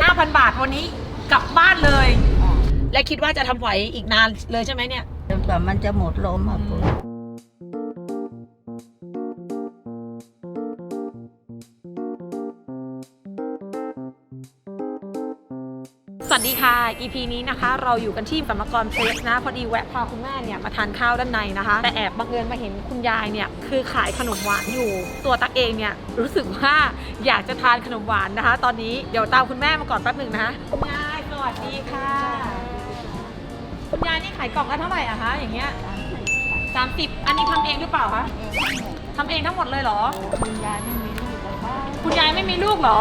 5,000 บาทวันนี้กลับบ้านเลย และคิดว่าจะทำไหวอีกนานเลยใช่ไหมเนี่ย จนกว่ามันจะหมดลมอะคุณ วัสดีค่ะ EP นี้นะคะ เราอยู่กันที่สมกรเพลสนะ พอดีแวะพาคุณแม่เนี่ยมาทานข้าวด้านในนะคะ แต่แอบบังเอิญมาเห็นคุณยายเนี่ยคือขายขนมหวานอยู่ ตัวตักเองเนี่ยรู้สึกว่าอยากจะทานขนมหวานนะคะ ตอนนี้เดี๋ยวตามคุณแม่มาก่อนแป๊บหนึ่งนะคะคุณยายสวัสดีค่ะ คุณยายนี่ขายกล่องละเท่าไหร่อะคะอย่างเงี้ยสามสิบอันนี้ทำเองหรือเปล่าคะทำเองทั้งหมดเลยเหรอคุณยายไม่มีลูกแล้วบ้าน คุณยายไม่มีลูกเหรอ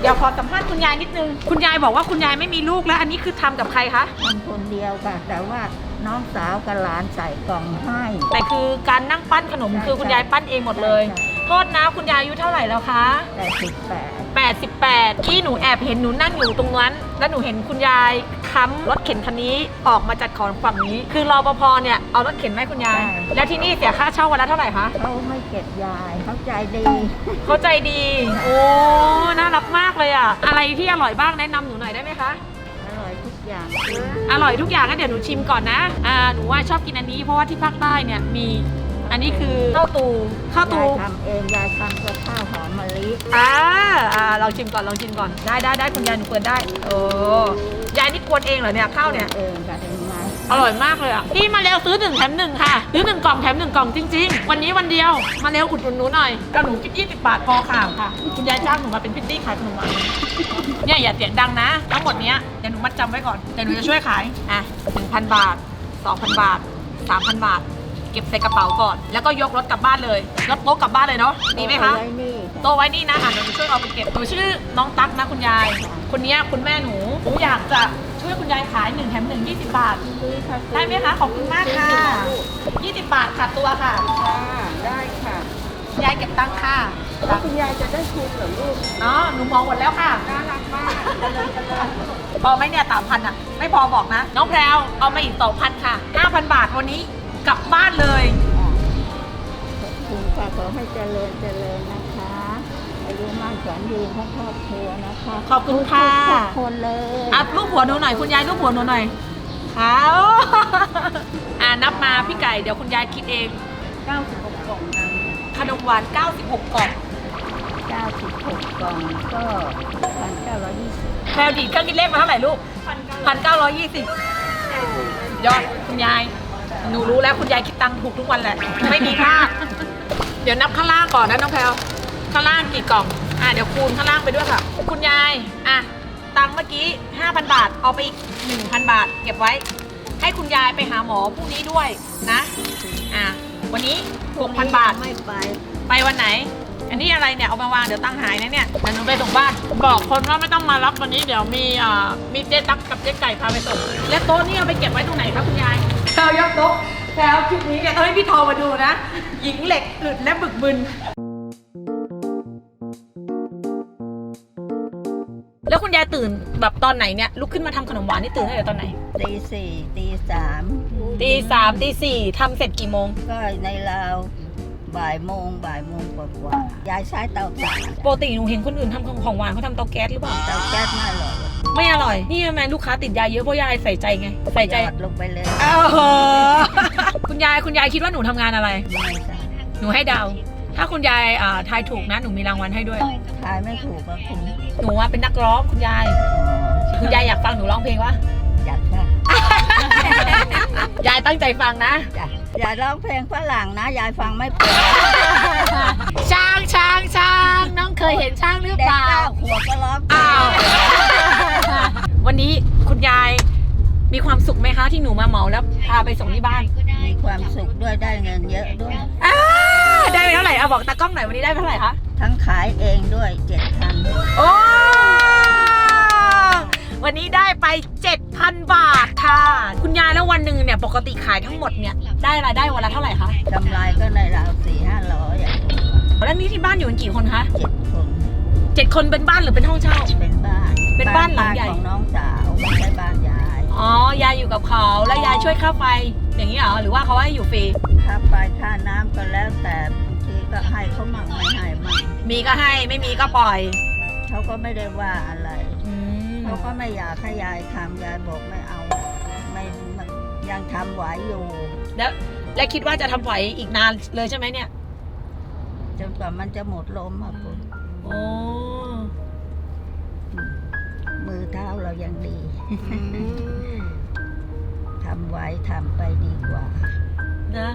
เดี๋ยวขอสัมภาษณ์คุณยายนิดนึง คุณยายบอกว่าคุณยายไม่มีลูกแล้ว อันนี้คือทำกับใครคะ ทำคนเดียวค่ะ แต่ว่าน้องสาวกับหลานใส่กล่องให้แต่คือการนั่งปั้นขนมคือคุณยายปั้นเองหมดเลย โทษนะคุณยายอายุเท่าไหร่แล้วคะ แต่สิบแปด 88ที่หนูแอบเห็นหนูนั่งอยู่ตรงนั้น แล้วหนูเห็นคุณยายค้ำรถเข็นคันนี้ออกมาจัดของฝั่งนี้ คือรอปภเนี่ยเอารถเข็นมาให้คุณยายแล้วที่นี่เสียค่าเช่าวันละเท่าไหร่คะ เขาไม่เก็บยายเขาใจดีเข้าใจดี โอ้ น่ารักมากเลยอะอะไรที่อร่อยบ้างแนะนำหนูหน่อยได้ไหมคะ อร่อยทุกอย่างอร่อยทุกอย่างงั้นเดี๋ยวหนูชิมก่อนนะ อ่า หนูว่าชอบกินอันนี้เพราะว่าที่ภาคใต้เนี่ยมี อันนี้คือข้าวตูข้าวตูยายทำเองยายทำกับข้าวหอมมะลิอ่าอ่าลองชิมก่อนลองชิมก่อนได้ได้ได้คุณยายหนูเปิดได้โอ้ยายนี่กวนเองเหรอเนี่ยข้าวเนี่ยเองค่ะเองไหมอร่อยมากเลยอะพี่มาเร็วซื้อหนึ่งแถมหนึ่งค่ะซื้อหนึ่งกล่องแถมหนึ่งกล่องจริง ๆ วันนี้วันเดียวมาเร็วอุดหนุนหนูหน่อยกับหนูคิดยี่สิบบาทพอค่ะค่ะคุณยายจ้างหนูมาเป็นพิตตี้ขายขนมหวานเนี่ยอย่าเสียงดังนะทั้งหมดเนี้ยเดี๋ยวหนูมัดจำไว้ก่อนเดี๋ยวหนูจะช่วยขายอะหนึ่งพันบาทสองพันบาทสามพันบาทเก็บใส่กระเป๋าก่อน แล้วก็ยกรถกลับบ้านเลยรถโต๊ะกลับบ้านเลยเนาะดีไหมคะเอาไว้นี่โตะไว้นี่นะอะเดี๋ยวหนูช่วยเอาไปเก็บหนูชื่อน้องตั๊กนะคุณยาย คนเนี้ยคุณแม่หนูหนูอยากจะช่วยคุณยายขายหนึ่งแถมหนึ่งยี่สิบบาทซื้อค่ะซื้อได้ไหมคะขอบคุณมากค่ะยี่สิบบาทค่ะตัวค่ะค่ะได้ค่ะยายเก็บตังค่ะแล้วคุณยายจะได้ทุนเหรอลูกเนาะหนูมองหมดแล้วค่ะน่ารักมากเจริญเจริญพอไหมเนี่ยสามพันอะ ไม่พอบอกนะ น้องแพรวเอามาอีกสองพันค่ะห้าพันบาทวันนี้ กลับบ้านเลยขอบคุณค่ะขอให้เจริญเจริญนะคะอายุมั่นขวัญยืนทั้งครอบครัวนะคะขอบคุณค่ะ ทุกคนเลยอะรูปหัวหนูหน่อยคุณยายรูปหัวหนูหน่อยเอาอ่านับมาพี่ไก่เดี๋ยวคุณยายคิดเอง96กล่องนะขนมหวาน 96 กล่อง96กล่องก็1,920แพรวดีดเครื่องคิดเลขมาเท่าไหร่ลูกพันเก้าร้อยยี่สิบยอดคุณยาย หนูรู้แล้วคุณยายคิดตังค์ถูกทุกวันแหละ ไม่มีค่าดเดี๋ยวนับข้างล่างก่อนนะน้องแพรวข้างล่างกี่กล่อง อะเดี๋ยวคูณข้างล่างไปด้วยค่ะ คุณยาย อะ ตังค์เมื่อกี้ 5,000 บาท เอาไปอีก 1,000 บาท เก็บไว้ ให้คุณยายไปหาหมอพรุ่งนี้ด้วยนะ อะ วันนี้ 6,000 บาท ไม่ไป ไปวันไหน อันนี้อะไรเนี่ยเอามาวางเดี๋ยวตั้งหายนะเนี่ยเดี๋ยวหนูไปส่งบ้าน บอกคนว่าไม่ต้องมารับวันนี้เดี๋ยวมีอ่ามีเจ๊ตั๊กกับเจ๊ไก่พาไปส่ง แล้วโต๊ะนี่เอาไปเก็บไว้ตรงไหนครับคุณยาย แถวยกโต๊ะแถวคลิปนี้เนี่ยต้องให้พี่ทอมาดูนะ หญิงเหล็กอึดและบึกบึน แล้วคุณยายตื่นแบบตอนไหนเนี่ยลุกขึ้นมาทำขนมหวานนี่ตื่นตั้งแต่ตอนไหนตีสี่ตีสามตีสามตีสี่ทำเสร็จกี่โมงก็ในราว บ่ายโมงบ่ายโมงกว่าๆยายใช้เตาถ่านปกติหนูเห็นคนอื่นทำของหวานเขาทำเตาแก๊สหรือเปล่า เตาแก๊สไม่อร่อยไม่อร่อย นี่ทำไมลูกค้าติดยาเยอะเพราะยายใส่ใจไง ใส่ใจหยอดลงไปเลยเอ้าเหอะคุณยายคุณยายคิดว่าหนูทำงานอะไร ไม่ใช่หนูให้เดา ถ้าคุณยายอ่าทายถูกนะหนูมีรางวัลให้ด้วยขายไม่ถูกก็คุณหนูว่าเป็นนักร้องคุณยาย คุณยายอยากฟังหนูร้องเพลงวะอยากได้ยายตั้งใจฟังนะ จ้ะ ยายร้องเพลงฝรั่งนะ ยายฟังไม่เป็นช้างช้างช้างน้องเคยเห็นช้างหรือเด็เปกล่า เก้าขวบก็ร้องอ้าว วันนี้คุณยายมีความสุขไหมคะที่หนูมาเหมาแล้วพาไปส่งที่บ้านมีความสุขด้วยได้เงินเยอะด้วยอ่าได้ไปเท่าไหร่เอาบอกตากล้องหน่อยวันนี้ได้ไปเท่าไหร่คะ ทั้งขายเองด้วยเจ็ดพันโอ้วันนี้ได้ไป 7,000 บาทค่ะ คุณยายแล้ววันหนึ่งเนี่ย ปกติขายทั้งหมดเนี่ยได้รายได้วันละเท่าไหร่คะกำไรก็ในราวสี่ห้าร้อยอะแล้วนี่ที่บ้านอยู่กันกี่คนคะเจ็ดคนเจ็ดคนเป็นบ้านหรือเป็นห้องเช่า เป็นบ้านเป็นบ้านหลังใหญ่ ของน้องสาวไม่ใช่บ้านยายอ๋อยายอยู่กับเขาแล้วยายช่วยค่าไฟอย่างนี้เหรอหรือว่าเขาให้อยู่ฟรีค่าไฟค่าน้ำก็แล้วแต่บางทีก็ให้เขามั่งไม่ให้มั่งมีก็ให้ไม่มีก็ปล่อยเขาก็ไม่ได้ว่าอะไร อืมเขาก็ไม่อยากให้ยายทำยายบอกไม่เอาไม่ไม่ ยังทำไหวอยู่แล้วและคิดว่าจะทำไหวอีกนานเลยใช่ไหมเนี่ย จนกว่ามันจะหมดลมอะคุณโอ้มือเท้าเรายังดีทำไว้ทำไปดีกว่า นะ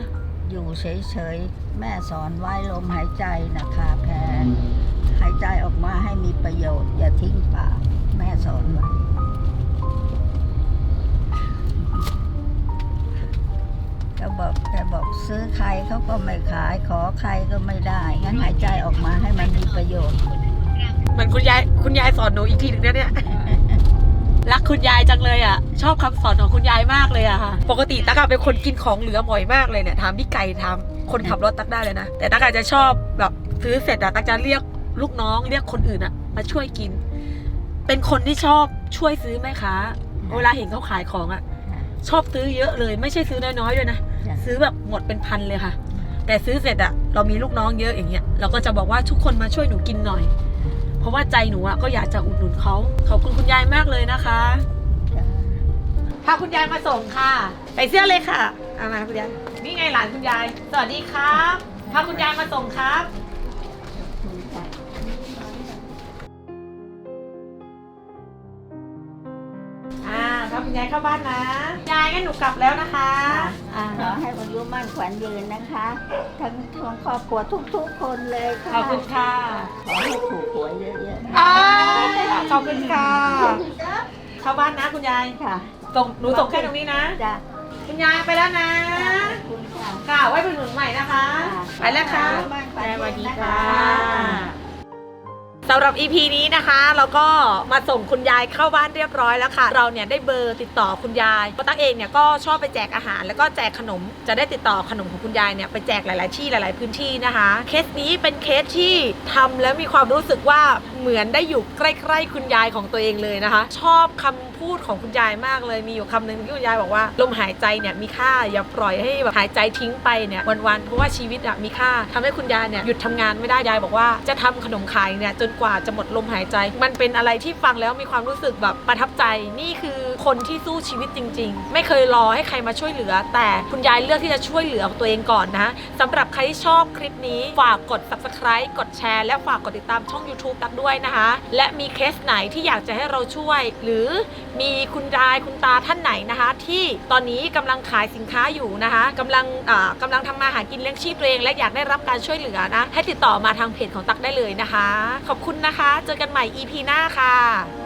อยู่เฉยๆ แม่สอนไว้ลมหายใจนะคะแพนหายใจออกมาให้มีประโยชน์ อย่าทิ้งปากแม่สอนไว้ บอกแกบอกซื้อใครเขาก็ไม่ขายขอใครก็ไม่ได้ งั้นหายใจออกมาให้มันมีประโยชน์ เหมือนคุณยายคุณยายสอนหนูอีกทีหนึงนะเนี่ย รักคุณยายจังเลยอะ ชอบคำสอนของคุณยายมากเลยอะค่ะ ปกติตั๊กอะเป็นคนกินของเหลือบ่อยมากเลยเนี่ยถามพี่ไก่ถามคนขับรถตั๊กได้เลยนะ แต่ตั๊กอาจจะชอบแบบซื้อเสร็จอะตั๊กจะเรียกลูกน้องเรียกคนอื่นอะมาช่วยกิน เป็นคนที่ชอบช่วยซื้อแม่ค้า เวลาเห็นเขาขายของอะ ชอบซื้อเยอะเลย ไม่ใช่ซื้อน้อยๆด้วยนะ จ้ะ ซื้อแบบหมดเป็นพันเลยค่ะ แต่ซื้อเสร็จอะเรามีลูกน้องเยอะอย่างเงี้ยเราก็จะบอกว่าทุกคนมาช่วยหนูกินหน่อย เพราะว่าใจหนูอะก็อยากจะอุดหนุนเขาขอบคุณคุณยายมากเลยนะคะจ้ะพาคุณยายมาส่งค่ะใส่เสื้อเลยค่ะเอามาคุณยายนี่ไงหลานคุณยาย สวัสดีครับพาคุณยายมาส่งครับ คุณยายเข้าบ้านนะ ยายงั้นหนูกลับแล้วนะคะอ่าขอให้อายุมั่นขวัญยืนนะคะ ทั้งทั้งครอบครัวทุกๆคนเลยค่ะขอบคุณค่ะขอให้ถูกหวยเยอะๆอ่าขอบคุณค่ะ เข้าบ้านนะคุณยายค่ะส่งหนูส่งแค่ตรงนี้นะจ้ะคุณยายไปแล้วนะขอบคุณค่ะค่ะไว้เป็นหนุนใหม่นะคะ ไปแล้วค่ะอายุมั่นขวัญยืนนะคะ สำหรับ EP นี้นะคะ เราก็มาส่งคุณยายเข้าบ้านเรียบร้อยแล้วค่ะ เราเนี่ยได้เบอร์ติดต่อคุณยายเพราะตั้งเองเนี่ยก็ชอบไปแจกอาหาร แล้วก็แจกขนม จะได้ติดต่อขนมของคุณยายเนี่ยไปแจกหลาย ๆ ที่หลาย ๆ พื้นที่นะคะ เคสนี้เป็นเคสที่ทำแล้วมีความรู้สึกว่าเหมือนได้อยู่ใกล้ ๆ คุณยายของตัวเองเลยนะคะ ชอบคำ พูดของคุณยายมากเลยมีอยู่คำหนึ่งที่คุณยายบอกว่าลมหายใจเนี่ยมีค่าอย่าปล่อยให้แบบหายใจทิ้งไปเนี่ยวันๆเพราะว่าชีวิตอะมีค่าทำให้คุณยายเนี่ยหยุดทำงานไม่ได้ยายบอกว่าจะทำขนมขายเนี่ยจนกว่าจะหมดลมหายใจ มันเป็นอะไรที่ฟังแล้วมีความรู้สึกแบบประทับใจนี่คือคนที่สู้ชีวิตจริง ๆ ไม่เคยรอให้ใครมาช่วยเหลือ แต่คุณยายเลือกที่จะช่วยเหลือตัวเองก่อนนะสำหรับใครที่ชอบคลิปนี้ฝากกด subscribe กดแชร์และฝากกดติดตามช่อง YouTube ตักด้วยนะคะ และมีเคสไหนที่อยากจะให้เราช่วย หรือมีคุณยายคุณตาท่านไหนนะคะ ที่ตอนนี้กำลังขายสินค้าอยู่นะคะกำลังอ่ากำลังทำมาหากินเลี้ยงชีพตัวเอง และอยากได้รับการช่วยเหลือนะ ให้ติดต่อมาทางเพจของตักได้เลยนะคะ ขอบคุณนะคะ เจอกันใหม่ EP หน้าค่ะ